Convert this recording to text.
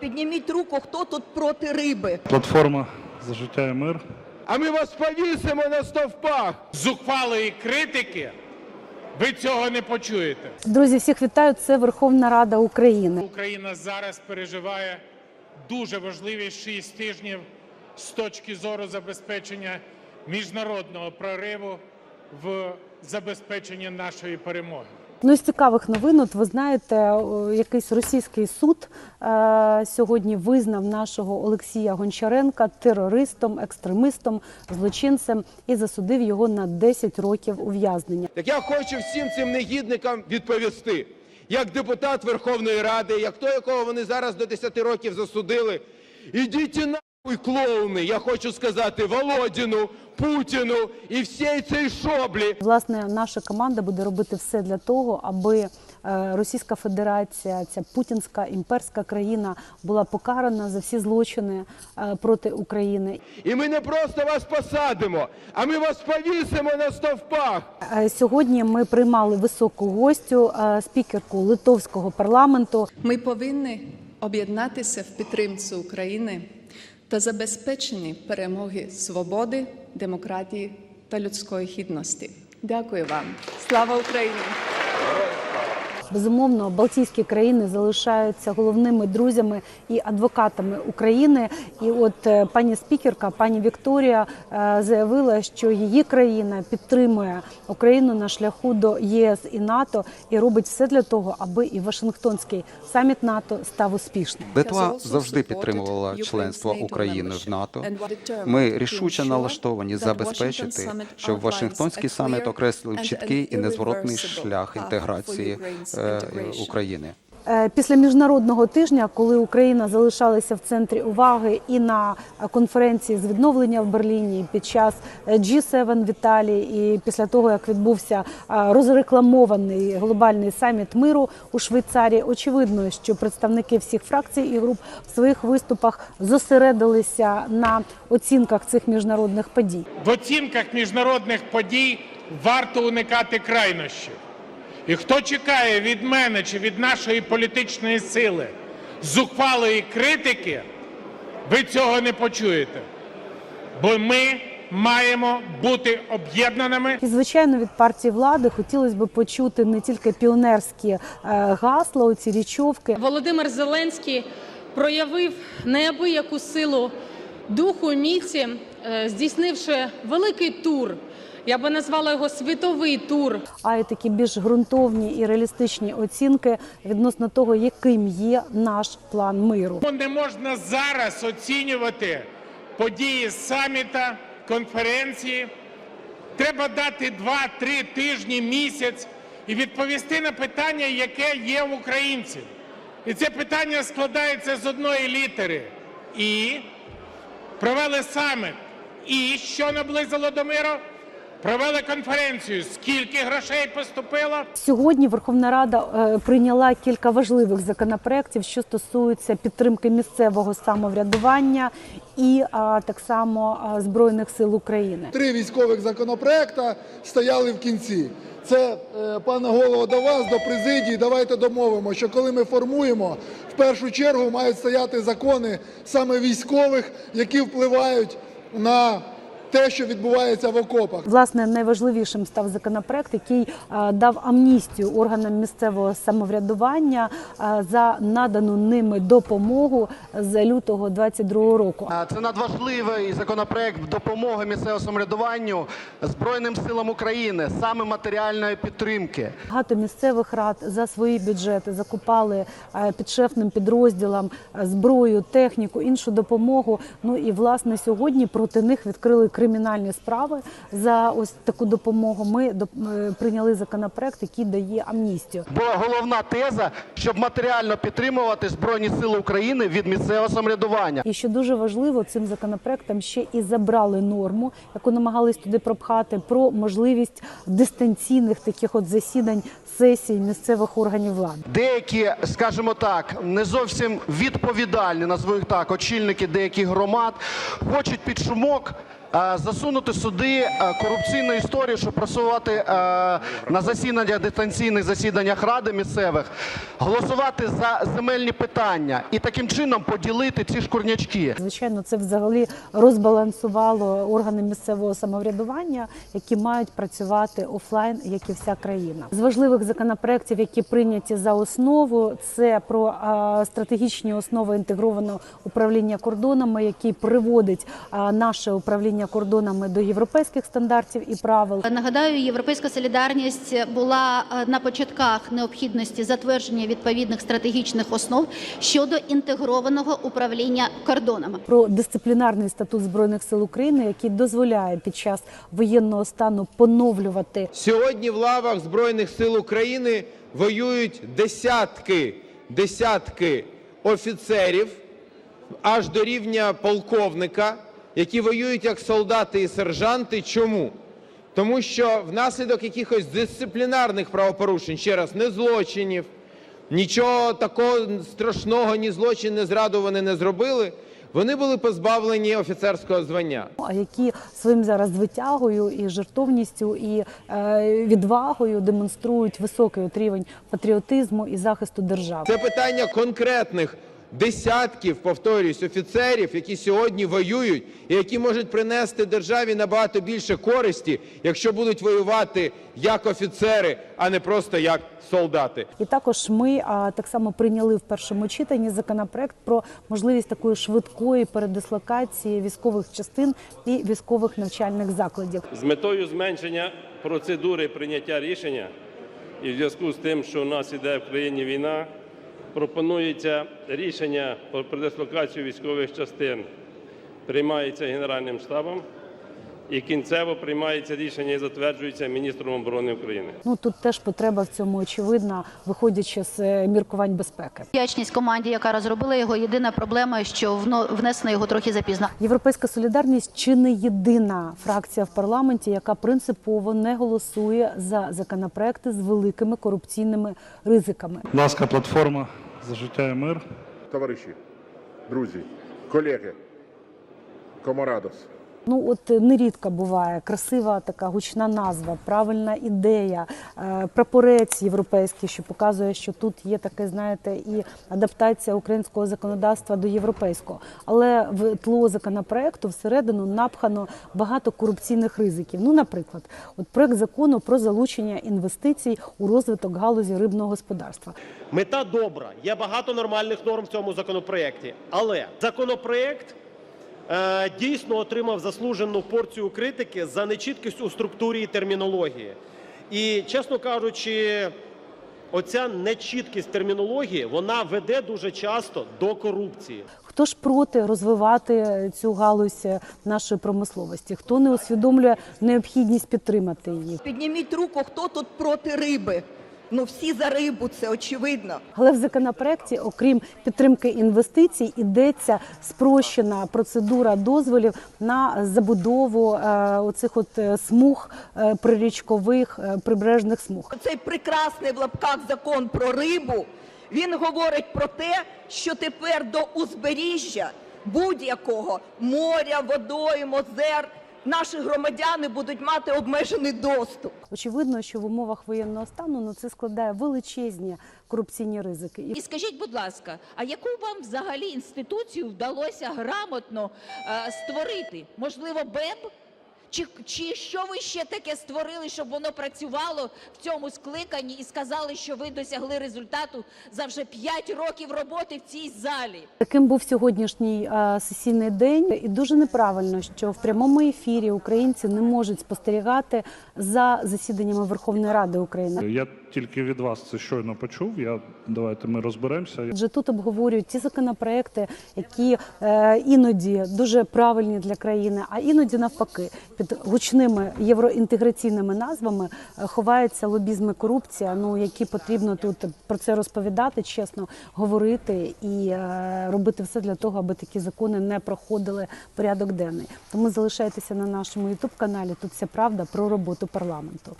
Підніміть руку, хто тут проти риби. Платформа за життя і мир. А ми вас повісимо на стовпах. зухвалої критики ви цього не почуєте. Друзі, всіх вітаю. Це Верховна Рада України. Україна зараз переживає дуже важливі шість тижнів з точки зору забезпечення міжнародного прориву в забезпеченні нашої перемоги. Ну з цікавих новин, от ви знаєте, якийсь російський суд е, сьогодні визнав нашого Олексія Гончаренка терористом, екстремистом, злочинцем і засудив його на 10 років ув'язнення. Так я хочу всім цим негідникам відповісти. Як депутат Верховної Ради, як той, якого вони зараз до 10 років засудили, ідіть і нахуй, клоуни, я хочу сказати Володіну, Путіну і всій цій шоблі. Власне, наша команда буде робити все для того, аби е, Російська Федерація, ця путінська імперська країна, була покарана за всі злочини е, проти України. І ми не просто вас посадимо, а ми вас повісимо на стовпах. Е, Сьогодні ми приймали високу гостю, спікерку литовського парламенту. Ми повинні об'єднатися в підтримці України та забезпечені перемоги свободи, демократії та людської гідності. Дякую вам. Слава Україні! Безумовно, Балтійські країни залишаються головними друзями і адвокатами України. І от е, пані спікерка, пані Вікторія, е, заявила, що її країна підтримує Україну на шляху до ЄС і НАТО і робить все для того, аби і Вашингтонський саміт НАТО став успішним. Литва завжди підтримувала членство України в НАТО. Ми рішуче налаштовані забезпечити, щоб Вашингтонський саміт окреслив чіткий і незворотний шлях інтеграції України. Е, Після міжнародного тижня, коли Україна залишалася в центрі уваги і на е, конференції з відновлення в Берліні, під час е, G7 в Італії, і після того як відбувся е, розрекламований глобальний саміт миру у Швейцарії, очевидно, що представники всіх фракцій і груп в своїх виступах зосередилися на оцінках цих міжнародних подій. В оцінках міжнародних подій варто уникати крайнощів. І хто чекає від мене чи від нашої політичної сили зухвалої критики, ви цього не почуєте. Бо ми маємо бути об'єднаними І звичайно від партії влади хотілося б почути не тільки піонерські е, гасла, оці річовки, Володимир Зеленський проявив неабияку силу духу міці, е, здійснивши великий тур. Я би назвала його світовий тур а й такі більш ґрунтовні і реалістичні оцінки відносно того, яким є наш план миру. Не можна зараз оцінювати події саміта, конференції. Треба дати 2-3 тижні, місяць і відповісти на питання, яке є в українців. І це питання складається з одної літери. І провели саміт. І що наблизило до миру? Провели конференцію. Скільки грошей поступило? Сьогодні Верховна Рада е, прийняла кілька важливих законопроєктів, що стосуються підтримки місцевого самоврядування і а, так само а, збройних сил України. Три військових законопроекта стояли в кінці. Це, е, пане голово, до вас, до президії. Давайте домовимо, що коли ми формуємо, в першу чергу мають стояти закони саме військових, які впливають на те, що відбувається в окопах. Власне, найважливішим став законопроект, який дав амністію органам місцевого самоврядування за надану ними допомогу з лютого 22 року. Це надважливий законопроект допомоги місцевому самоврядуванню Збройним силам України, саме матеріальної підтримки. Багато місцевих рад за свої бюджети закупали е, підшефним підрозділам е, зброю, техніку, іншу допомогу. Ну і власне сьогодні проти них відкрили кримінальні справи за ось таку допомогу. Ми е, прийняли законопроект, який дає амністію. Бо головна теза, щоб матеріально підтримувати Збройні сили України від місцевого самоврядування. І що дуже важливо, цим законопроектом ще і забрали норму, яку намагались туди пропхати, про можливість дистанційних таких от засідань сесій місцевих органів влади. Деякі, скажімо так, не зовсім відповідальні, назву їх так, очільники деяких громад хочуть під шумок засунути сюди е, корупційну історію, щоб просувати е, на засіданнях, дистанційних засіданнях ради місцевих, голосувати за земельні питання і таким чином поділити ці шкурнячки. Звичайно, це взагалі розбалансувало органи місцевого самоврядування, які мають працювати офлайн, як і вся країна. З важливих законопроєктів, які прийняті за основу, це про стратегічні основи інтегрованого управління кордонами, який приводить наше управління кордонами до європейських стандартів і правил. Нагадаю, європейська солідарність була е, на початках необхідності затвердження відповідних стратегічних основ щодо інтегрованого управління кордонами. Про дисциплінарний статут збройних сил України, який дозволяє під час воєнного стану поновлювати Сьогодні в лавах Збройних сил України воюють десятки, десятки офіцерів, аж до рівня полковника, які воюють як солдати і сержанти. Чому? Тому що внаслідок якихось дисциплінарних правопорушень, ще раз, не злочинів, нічого такого страшного, ні злочин, ні зраду вони не зробили, вони були позбавлені офіцерського звання. а які своїм зараз витягою і жертовністю і е, відвагою демонструють високий рівень патріотизму і захисту держави. Це питання конкретних десятків, повторюсь, офіцерів, які сьогодні воюють і які можуть принести державі набагато більше користі, якщо будуть воювати як офіцери, а не просто як солдати. І також ми а, так само прийняли в першому читанні законопроект про можливість такої швидкої передислокації військових частин і військових навчальних закладів. з метою зменшення процедури прийняття рішення і в зв'язку з тим, що у нас іде в країні війна, пропонується рішення про передислокацію військових частин приймається Генеральним штабом і кінцево приймається рішення і затверджується міністром оборони України. Ну тут теж потреба в цьому очевидна, виходячи з е, міркувань безпеки. Вдячність команді, яка розробила його. Єдина проблема, що внесено його трохи запізно. Європейська солідарність чи не єдина фракція в парламенті, яка принципово не голосує за законопроекти з великими корупційними ризиками. Будь ласка, платформа за життя і мир. Товариші, друзі, колеги, комарадос. Ну от е, нерідко буває красива така гучна назва, правильна ідея, е, прапорець європейський, що показує, що тут є таке, знаєте, і адаптація українського законодавства до європейського. Але в тло законопроекту всередину напхано багато корупційних ризиків. Ну, наприклад, от проект закону про залучення інвестицій у розвиток галузі рибного господарства. Мета добра. Є багато нормальних норм в цьому законопроекті. Але законопроект дійсно отримав заслужену порцію критики за нечіткість у структурі і термінології. І, чесно кажучи, оця нечіткість термінології вона веде дуже часто до корупції. Хто ж проти розвивати цю галузь е, нашої промисловості? Хто не усвідомлює необхідність підтримати її? Підніміть руку, хто тут проти риби. Ну всі за рибу, це очевидно. Але в законопроекті, окрім підтримки інвестицій, ідеться спрощена процедура дозволів на забудову е, оцих от е, смуг е, прирічкових е, прибережних смуг. Цей прекрасний в лапках закон про рибу. Він говорить про те, що тепер до узбережжя будь-якого моря, водойм, озер наші громадяни будуть мати обмежений доступ. Очевидно, що в умовах воєнного стану ну це складає величезні корупційні ризики. І скажіть, будь ласка, а яку вам взагалі інституцію вдалося грамотно е, створити? Можливо, БЕБ? Чи, чи що ви ще таке створили, щоб воно працювало в цьому скликанні і сказали, що ви досягли результату за вже 5 років роботи в цій залі? Таким був сьогоднішній е, сесійний день, і дуже неправильно, що в прямому ефірі українці не можуть спостерігати за засіданнями Верховної Ради України. Я тільки від вас це щойно почув. Я давайте ми розберемося. Адже тут обговорюють ті законопроекти, які е, іноді дуже правильні для країни, а іноді навпаки під гучними євроінтеграційними назвами е, ховається лобізм і корупція. Ну які потрібно тут про це розповідати, чесно говорити і е, робити все для того, аби такі закони не проходили порядок денний. Тому залишайтеся на нашому ютуб каналі. Тут вся правда про роботу парламенту.